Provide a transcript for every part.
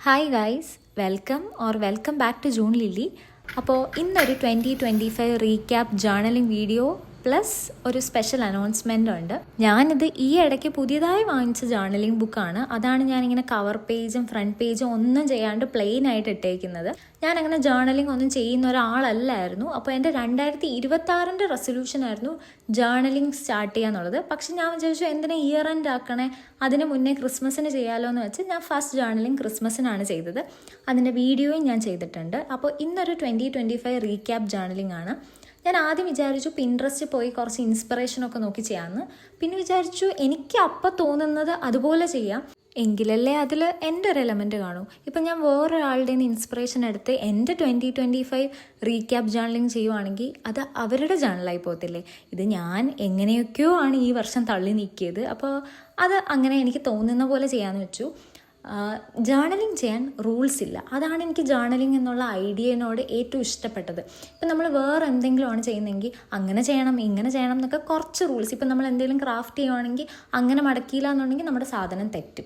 Hi guys welcome or welcome back to June Lilly അപ്പോൾ ഇന്നൊരു twenty twenty five recap journaling video plus ഒരു special announcement ഉണ്ട്. ഞാനിത് ഈ ഇടയ്ക്ക് പുതിയതായി വാങ്ങിച്ച ജേർണലിംഗ് ബുക്കാണ് അതാണ് ഞാനിങ്ങനെ കവർ പേജും ഫ്രണ്ട് പേജും ഒന്നും ചെയ്യാണ്ട് പ്ലെയിൻ ആയിട്ട് ഇട്ടേക്കുന്നത്. ഞാൻ അങ്ങനെ ജേർണലിംഗ് ഒന്നും ചെയ്യുന്ന ഒരാളല്ലായിരുന്നു. അപ്പോൾ എന്റെ രണ്ടായിരത്തി ഇരുപത്തി ആറിന്റെ റെസൊല്യൂഷൻ ആയിരുന്നു ജേർണലിംഗ് സ്റ്റാർട്ട് ചെയ്യാന്നുള്ളത്. പക്ഷെ ഞാൻ വിചാരിച്ചു എന്തിനെ ഇയർ എൻഡ് ആക്കണേ? അതിന് മുന്നേ ക്രിസ്മസിന് ചെയ്യാലോ എന്ന് വെച്ച് ഞാൻ ഫസ്റ്റ് ജേർണലിംഗ് ക്രിസ്മസിനാണ് ചെയ്തത്. അതിന്റെ വീഡിയോയും ഞാൻ ചെയ്തിട്ടുണ്ട്. അപ്പോൾ ഇന്നൊരു twenty twenty five recap journaling ആണ്. ഞാൻ ആദ്യം വിചാരിച്ചു പിൻട്രസ്റ്റ് പോയി കുറച്ച് ഇൻസ്പിറേഷൻ ഒക്കെ നോക്കി ചെയ്യാമെന്ന് പിന്നെ വിചാരിച്ചു എനിക്ക് അപ്പം തോന്നുന്നത് അതുപോലെ ചെയ്യാം. എങ്കിലല്ലേ അതിൽ എന്റെ ഒരു എലമെന്റ് കാണൂ. ഇപ്പം ഞാൻ വേറൊരാളുടെ നിന്ന് ഇൻസ്പിറേഷൻ എടുത്ത് എന്റെ twenty twenty five recap journaling ചെയ്യുവാണെങ്കിൽ അത് അവരുടെ ജേണലായി പോകത്തില്ലേ? ഇത് ഞാൻ എങ്ങനെയൊക്കെയോ ആണ് ഈ വർഷം തള്ളി നീക്കിയത്. അപ്പോൾ അത് അങ്ങനെ എനിക്ക് തോന്നുന്ന പോലെ ചെയ്യാമെന്ന് വെച്ചു. ജേർണലിംഗ് ചെയ്യാൻ റൂൾസ് ഇല്ല. അതാണ് എനിക്ക് ജേർണലിംഗ് എന്നുള്ള ഐഡിയനോട് ഏറ്റവും ഇഷ്ടപ്പെട്ടത്. ഇപ്പം നമ്മൾ വേറെ എന്തെങ്കിലുമാണ് ചെയ്യുന്നതെങ്കിൽ അങ്ങനെ ചെയ്യണം ഇങ്ങനെ ചെയ്യണം എന്നൊക്കെ കുറച്ച് റൂൾസ് ഇപ്പം നമ്മൾ എന്തെങ്കിലും ക്രാഫ്റ്റ് ചെയ്യുവാണെങ്കിൽ അങ്ങനെ മടക്കിയില്ല എന്നുണ്ടെങ്കിൽ നമ്മുടെ സാധനം തെറ്റും.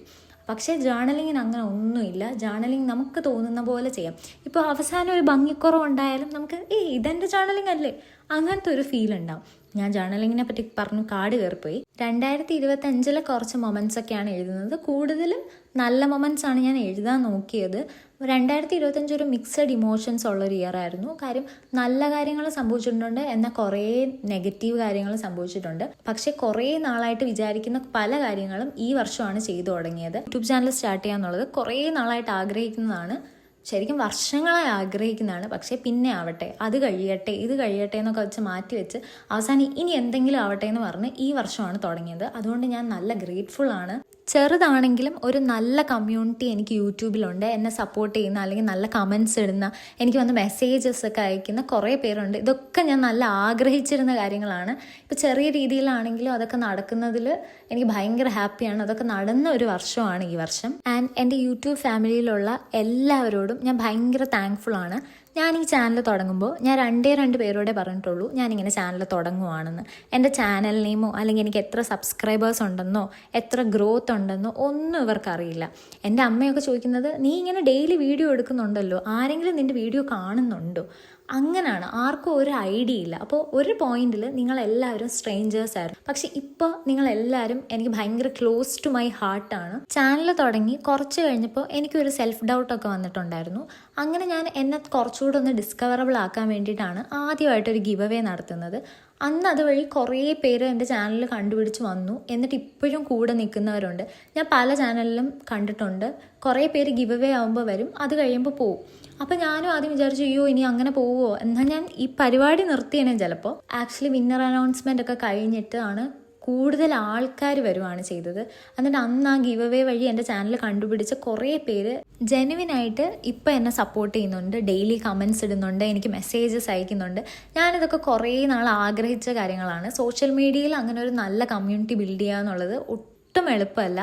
പക്ഷേ ജേർണലിങ്ങിന് അങ്ങനെ ഒന്നുമില്ല. ജേർണലിംഗ് നമുക്ക് തോന്നുന്ന പോലെ ചെയ്യാം. ഇപ്പോൾ അവസാനം ഒരു ഭംഗിക്കുറവുണ്ടായാലും നമുക്ക് ഏയ് ഇതെന്റെ ജേർണലിംഗ് അല്ലേ? അങ്ങനത്തെ ഒരു ഫീൽ ഉണ്ടാവും. ഞാൻ ജേർണലിങ്ങിനെ പറ്റി പറഞ്ഞു കാട് കയറിപ്പോയി. രണ്ടായിരത്തി ഇരുപത്തി അഞ്ചിലെ കുറച്ച് മൊമെന്റ്സ് ഒക്കെയാണ് എഴുതുന്നത്. കൂടുതലും നല്ല മൊമെന്റ്സ് ആണ് ഞാൻ എഴുതാൻ നോക്കിയത്. രണ്ടായിരത്തി ഇരുപത്തഞ്ച് ഒരു മിക്സഡ് ഇമോഷൻസ് ഉള്ളൊരു ഇയർ ആയിരുന്നു. കാര്യം നല്ല കാര്യങ്ങൾ സംഭവിച്ചിട്ടുണ്ട് എന്നാൽ കുറേ നെഗറ്റീവ് കാര്യങ്ങൾ സംഭവിച്ചിട്ടുണ്ട്. പക്ഷേ കുറേ നാളായിട്ട് വിചാരിക്കുന്ന പല കാര്യങ്ങളും ഈ വർഷമാണ് ചെയ്തു തുടങ്ങിയത്. യൂട്യൂബ് ചാനൽ സ്റ്റാർട്ട് ചെയ്യാന്നുള്ളത് കുറേ നാളായിട്ട് ആഗ്രഹിക്കുന്നതാണ്. ശരിക്കും വർഷങ്ങളായി ആഗ്രഹിക്കുന്നതാണ്. പക്ഷേ പിന്നെ ആവട്ടെ അത് കഴിയട്ടെ ഇത് കഴിയട്ടെ എന്നൊക്കെ വെച്ച് മാറ്റി വെച്ച് അവസാനം ഇനി എന്തെങ്കിലും ആവട്ടെ എന്ന് പറഞ്ഞ് ഈ വർഷമാണ് തുടങ്ങിയത്. അതുകൊണ്ട് ഞാൻ നല്ല ഗ്രേറ്റ്ഫുൾ ആണ്. ചെറുതാണെങ്കിലും ഒരു നല്ല കമ്മ്യൂണിറ്റി എനിക്ക് യൂട്യൂബിലുണ്ട്. എന്നെ സപ്പോർട്ട് ചെയ്യുന്ന അല്ലെങ്കിൽ നല്ല കമൻസ് ഇടുന്ന എനിക്ക് വന്ന് മെസ്സേജസ് ഒക്കെ അയക്കുന്ന കുറേ പേരുണ്ട്. ഇതൊക്കെ ഞാൻ നല്ല ആഗ്രഹിച്ചിരുന്ന കാര്യങ്ങളാണ്. ഇപ്പോൾ ചെറിയ രീതിയിലാണെങ്കിലും അതൊക്കെ നടക്കുന്നതിൽ എനിക്ക് ഭയങ്കര ഹാപ്പിയാണ് അതൊക്കെ നടന്ന ഒരു വർഷമാണ് ഈ വർഷം. ആൻഡ് എന്റെ യൂട്യൂബ് ഫാമിലിയിലുള്ള എല്ലാവരോടും ഞാൻ ഭയങ്കര താങ്ക്ഫുൾ ആണ്. ഞാൻ ഈ ചാനൽ തുടങ്ങുമ്പോൾ ഞാൻ രണ്ടേ രണ്ട് പേരോടെ പറഞ്ഞിട്ടുള്ളൂ ഞാനിങ്ങനെ ചാനൽ തുടങ്ങുവാണെന്ന്. എന്റെ ചാനൽ നെയിമോ അല്ലെങ്കിൽ എനിക്ക് എത്ര സബ്സ്ക്രൈബേഴ്സ് ഉണ്ടെന്നോ എത്ര ഗ്രോത്ത് ഉണ്ടെന്നോ ഒന്നും ഇവർക്കറിയില്ല. എന്റെ അമ്മയൊക്കെ ചോദിക്കുന്നത് നീ ഇങ്ങനെ ഡെയിലി വീഡിയോ എടുക്കുന്നുണ്ടല്ലോ? ആരെങ്കിലും നിന്റെ വീഡിയോ കാണുന്നുണ്ടോ? അങ്ങനെയാണ് ആർക്കും ഒരു ഐഡിയ ഇല്ല. അപ്പോൾ ഒരു പോയിന്റിൽ നിങ്ങളെല്ലാവരും സ്ട്രേഞ്ചേഴ്സ് ആയിരുന്നു. പക്ഷെ ഇപ്പോൾ നിങ്ങളെല്ലാവരും എനിക്ക് ഭയങ്കര ക്ലോസ് ടു മൈ ഹാർട്ടാണ് ചാനൽ തുടങ്ങി കുറച്ച് കഴിഞ്ഞപ്പോൾ എനിക്കൊരു സെൽഫ് ഡൗട്ടൊക്കെ വന്നിട്ടുണ്ടായിരുന്നു. അങ്ങനെ ഞാൻ എന്നെ കുറച്ചുകൂടെ ഒന്ന് ഡിസ്കവറബിൾ ആക്കാൻ വേണ്ടിയിട്ടാണ് ആദ്യമായിട്ടൊരു ഗിവ് അവേ നടത്തുന്നത്. അന്ന് അതുവഴി കുറേ പേര് എന്റെ ചാനൽ കണ്ടുപിടിച്ച് വന്നു. എന്നിട്ട് ഇപ്പോഴും കൂടെ നിൽക്കുന്നവരുണ്ട്. ഞാൻ പല ചാനലിലും കണ്ടിട്ടുണ്ട്. കുറേ പേര് ഗിവ് അവേ ആകുമ്പോൾ വരും. അത് കഴിയുമ്പോൾ പോവും. അപ്പോൾ ഞാനും ആദ്യം വിചാരിച്ചു അയ്യോ ഇനി അങ്ങനെ പോവുമോ എന്നാൽ ഞാൻ ഈ പരിപാടി നിർത്തിയേനെ ചിലപ്പോൾ ആക്ച്വലി വിന്നർ അനൗൺസ്മെന്റ് ഒക്കെ കഴിഞ്ഞിട്ടാണ് കൂടുതൽ ആൾക്കാർ വരുവാണ് ചെയ്തത്. എന്നിട്ട് അന്ന് ആ ഗീവ് അവേ വഴി എന്റെ ചാനൽ കണ്ടുപിടിച്ച കുറേ പേര് ജെനുവിനായിട്ട് ഇപ്പോൾ എന്നെ സപ്പോർട്ട് ചെയ്യുന്നുണ്ട് ഡെയിലി കമൻസ് ഇടുന്നുണ്ട് എനിക്ക് മെസ്സേജസ് അയക്കുന്നുണ്ട്. ഞാനിതൊക്കെ കുറേ നാൾ ആഗ്രഹിച്ച കാര്യങ്ങളാണ്. സോഷ്യൽ മീഡിയയിൽ അങ്ങനെ ഒരു നല്ല കമ്മ്യൂണിറ്റി ബിൽഡ് ചെയ്യുക എന്നുള്ളത് ഒട്ടും എളുപ്പമല്ല.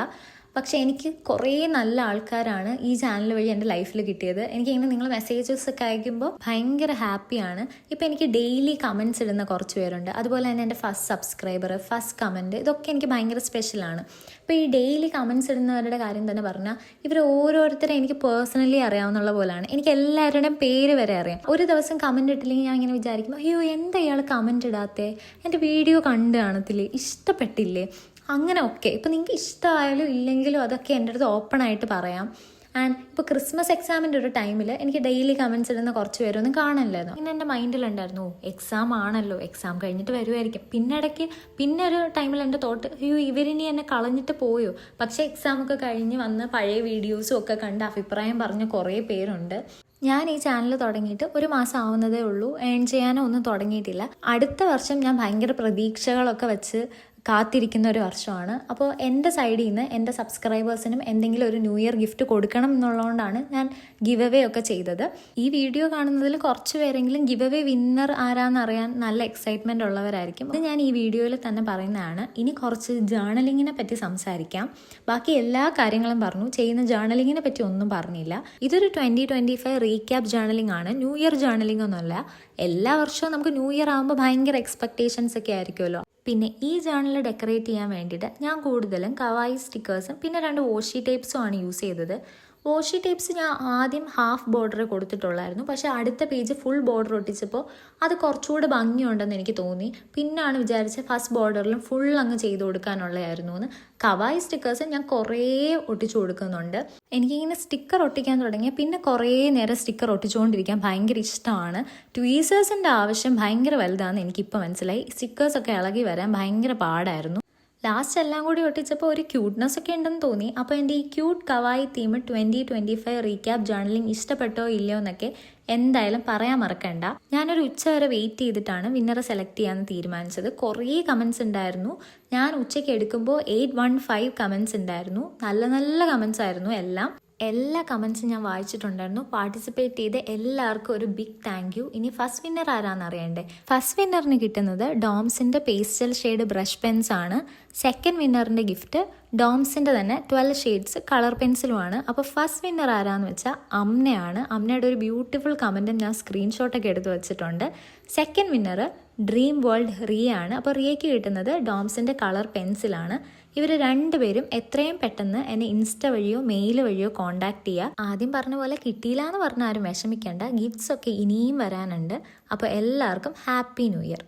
പക്ഷേ എനിക്ക് കുറേ നല്ല ആൾക്കാരാണ് ഈ ചാനൽ വഴി എന്റെ ലൈഫിൽ കിട്ടിയത്. എനിക്ക് ഇങ്ങനെ നിങ്ങൾ മെസ്സേജസ് ഒക്കെ അയക്കുമ്പോൾ ഭയങ്കര ഹാപ്പിയാണ് ഇപ്പോൾ എനിക്ക് ഡെയിലി കമൻസ് ഇടുന്ന കുറച്ച് പേരുണ്ട്. അതുപോലെ തന്നെ എന്റെ ഫസ്റ്റ് സബ്സ്ക്രൈബർ ഫസ്റ്റ് കമന്റ് ഇതൊക്കെ എനിക്ക് ഭയങ്കര സ്പെഷ്യലാണ് അപ്പോൾ ഈ ഡെയിലി കമൻസ് ഇടുന്നവരുടെ കാര്യം തന്നെ പറഞ്ഞാൽ ഇവർ ഓരോരുത്തരെ എനിക്ക് പേഴ്സണലി അറിയാവുന്ന പോലെയാണ് എനിക്ക് എല്ലാവരുടെയും പേര് വരെ അറിയാം. ഒരു ദിവസം കമന്റ് ഇട്ടില്ലെങ്കിൽ ഞാൻ ഇങ്ങനെ വിചാരിക്കും അയ്യോ എന്താ ഇയാൾ കമന്റ് ഇടാത്തേ? എന്റെ വീഡിയോ കണ്ടു കാണത്തില്ലേ? ഇഷ്ടപ്പെട്ടില്ലേ? അങ്ങനെ ഒക്കെ ഇപ്പം നിങ്ങൾക്ക് ഇഷ്ടമായാലും ഇല്ലെങ്കിലും അതൊക്കെ എന്റെ അടുത്ത് ഓപ്പൺ ആയിട്ട് പറയാം. ആൻഡ് ഇപ്പോൾ ക്രിസ്മസ് എക്സാമിന്റെ ഒരു ടൈമിൽ എനിക്ക് ഡെയിലി കമൻസ് ഇടുന്ന കുറച്ച് പേരൊന്നും കാണില്ലായിരുന്നു പിന്നെ എന്റെ മൈൻഡിലുണ്ടായിരുന്നു എക്സാം ആണല്ലോ എക്സാം കഴിഞ്ഞിട്ട് വരുമായിരിക്കും പിന്നെ ഇടയ്ക്ക് പിന്നെ ഒരു ടൈമിൽ എന്റെ തോട്ട് അയ്യോ ഇവരിനി എന്നെ കളഞ്ഞിട്ട് പോയോ? പക്ഷേ എക്സാം ഒക്കെ കഴിഞ്ഞ് വന്ന് പഴയ വീഡിയോസും ഒക്കെ കണ്ട് അഭിപ്രായം പറഞ്ഞ കുറേ പേരുണ്ട്. ഞാൻ ഈ ചാനൽ തുടങ്ങിയിട്ട് ഒരു മാസം ആവുന്നതേ ഉള്ളൂ. ഏൺ ചെയ്യാനോ ഒന്നും തുടങ്ങിയിട്ടില്ല. അടുത്ത വർഷം ഞാൻ ഭയങ്കര പ്രതീക്ഷകളൊക്കെ വെച്ച് കാത്തിരിക്കുന്ന ഒരു വർഷമാണ്. അപ്പോൾ എന്റെ സൈഡിൽ നിന്ന് എന്റെ സബ്സ്ക്രൈബേഴ്സിനും എന്തെങ്കിലും ഒരു ന്യൂ ഇയർ ഗിഫ്റ്റ് കൊടുക്കണം എന്നുള്ളതുകൊണ്ടാണ് ഞാൻ ഗിവ് അവേ ഒക്കെ ചെയ്തത്. ഈ വീഡിയോ കാണുന്നതിൽ കുറച്ച് പേരെങ്കിലും ഗിവ് അവേ വിന്നർ ആരാന്ന് അറിയാൻ നല്ല എക്സൈറ്റ്മെന്റ് ഉള്ളവരായിരിക്കും. അത് ഞാൻ ഈ വീഡിയോയിൽ തന്നെ പറയുന്നതാണ്. ഇനി കുറച്ച് ജേണലിങ്ങിനെ പറ്റി സംസാരിക്കാം. ബാക്കി എല്ലാ കാര്യങ്ങളും പറഞ്ഞു. ചെയ്യുന്ന ജേണലിങ്ങിനെ പറ്റി ഒന്നും പറഞ്ഞില്ല. ഇതൊരു twenty twenty five recap journaling ആണ്. ന്യൂ ഇയർ ജേണലിംഗ് ഒന്നുമല്ല. എല്ലാ വർഷവും നമുക്ക് ന്യൂ ഇയർ ആകുമ്പോൾ ഭയങ്കര എക്സ്പെക്ടേഷൻസ് ഒക്കെ ആയിരിക്കുമല്ലോ. പിന്നെ ഈ ജേണൽ ഡെക്കറേറ്റ് ചെയ്യാൻ വേണ്ടിയിട്ട് ഞാൻ കൂടുതലും കവായി സ്റ്റിക്കേഴ്സും പിന്നെ രണ്ട് വാഷി ടേപ്സും ആണ് യൂസ് ചെയ്തത്. വാഷി ടേപ്സ് ഞാൻ ആദ്യം ഹാഫ് ബോർഡർ കൊടുത്തിട്ടുള്ളായിരുന്നു. പക്ഷെ അടുത്ത പേജ് ഫുൾ ബോർഡർ ഒട്ടിച്ചപ്പോൾ അത് കുറച്ചുകൂടെ ഭംഗിയുണ്ടെന്ന് എനിക്ക് തോന്നി. പിന്നാണ് വിചാരിച്ച ഫസ്റ്റ് ബോർഡറിലും ഫുൾ അങ്ങ് ചെയ്ത് കൊടുക്കാനുള്ളതായിരുന്നു എന്ന്. കവായി സ്റ്റിക്കേഴ്സ് ഞാൻ കുറേ ഒട്ടിച്ചു കൊടുക്കുന്നുണ്ട്. എനിക്കിങ്ങനെ സ്റ്റിക്കർ ഒട്ടിക്കാൻ തുടങ്ങിയ പിന്നെ കുറേ നേരം സ്റ്റിക്കർ ഒട്ടിച്ചുകൊണ്ടിരിക്കാൻ ഭയങ്കര ഇഷ്ടമാണ്. ട്വീസേഴ്സിന്റെ ആവശ്യം ഭയങ്കര വലുതാണെന്ന് എനിക്കിപ്പോൾ മനസ്സിലായി. സ്റ്റിക്കേഴ്സൊക്കെ ഇളകി വരാൻ ഭയങ്കര പാടായിരുന്നു. ലാസ്റ്റ് എല്ലാം കൂടി ഒട്ടിച്ചപ്പോൾ ഒരു ക്യൂട്ട്നെസ് ഒക്കെ ഉണ്ടെന്ന് തോന്നി. അപ്പോൾ എന്റെ ഈ cute kawaii theme twenty twenty five recap journaling ഇഷ്ടപ്പെട്ടോ ഇല്ലയോ എന്നൊക്കെ എന്തായാലും പറയാൻ മറക്കണ്ട. ഞാനൊരു ഉച്ച വരെ വെയിറ്റ് ചെയ്തിട്ടാണ് വിന്നറെ സെലക്ട് ചെയ്യാമെന്ന് തീരുമാനിച്ചത്. കുറേ കമൻസ് ഉണ്ടായിരുന്നു. ഞാൻ ഉച്ചയ്ക്ക് എടുക്കുമ്പോൾ എയ്റ്റ് വൺ ഫൈവ് കമൻസ് ഉണ്ടായിരുന്നു. നല്ല നല്ല കമൻസ് ആയിരുന്നു എല്ലാം. എല്ലാ കമൻസും ഞാൻ വായിച്ചിട്ടുണ്ടായിരുന്നു. പാർട്ടിസിപ്പേറ്റ് ചെയ്ത എല്ലാവർക്കും ഒരു ബിഗ് താങ്ക് യു ഇനി ഫസ്റ്റ് വിന്നർ ആരാന്ന് അറിയണ്ടേ? ഫസ്റ്റ് വിന്നറിന് കിട്ടുന്നത് ഡോംസിന്റെ പേസ്റ്റൽ ഷെയ്ഡ് ബ്രഷ് പെൻസ് ആണ്. സെക്കൻഡ് വിന്നറിന്റെ ഗിഫ്റ്റ് ഡോംസിന്റെ തന്നെ ട്വൽവ് ഷെയ്ഡ്സ് കളർ പെൻസിലുമാണ് അപ്പോൾ ഫസ്റ്റ് വിന്നർ ആരാന്ന് വെച്ചാൽ അമ്നയാണ്. അമ്നയുടെ ഒരു ബ്യൂട്ടിഫുൾ കമന്റും ഞാൻ സ്ക്രീൻഷോട്ടൊക്കെ എടുത്ത് വെച്ചിട്ടുണ്ട്. Second winner dream world Riya ആണ്. അപ്പോൾ റിയയ്ക്ക് കിട്ടുന്നത് ഡോംസിന്റെ കളർ പെൻസിലാണ് ഇവർ രണ്ടുപേരും എത്രയും പെട്ടെന്ന് എന്നെ ഇൻസ്റ്റ വഴിയോ മെയിൽ വഴിയോ കോൺടാക്ട് ചെയ്യുക ആദ്യം പറഞ്ഞ പോലെ കിട്ടിയില്ല എന്ന് പറഞ്ഞ ആരും വിഷമിക്കേണ്ട. ഗിഫ്റ്റ്സ് ഒക്കെ ഇനിയും വരാനുണ്ട്. അപ്പോൾ എല്ലാവർക്കും ഹാപ്പി ന്യൂ ഇയർ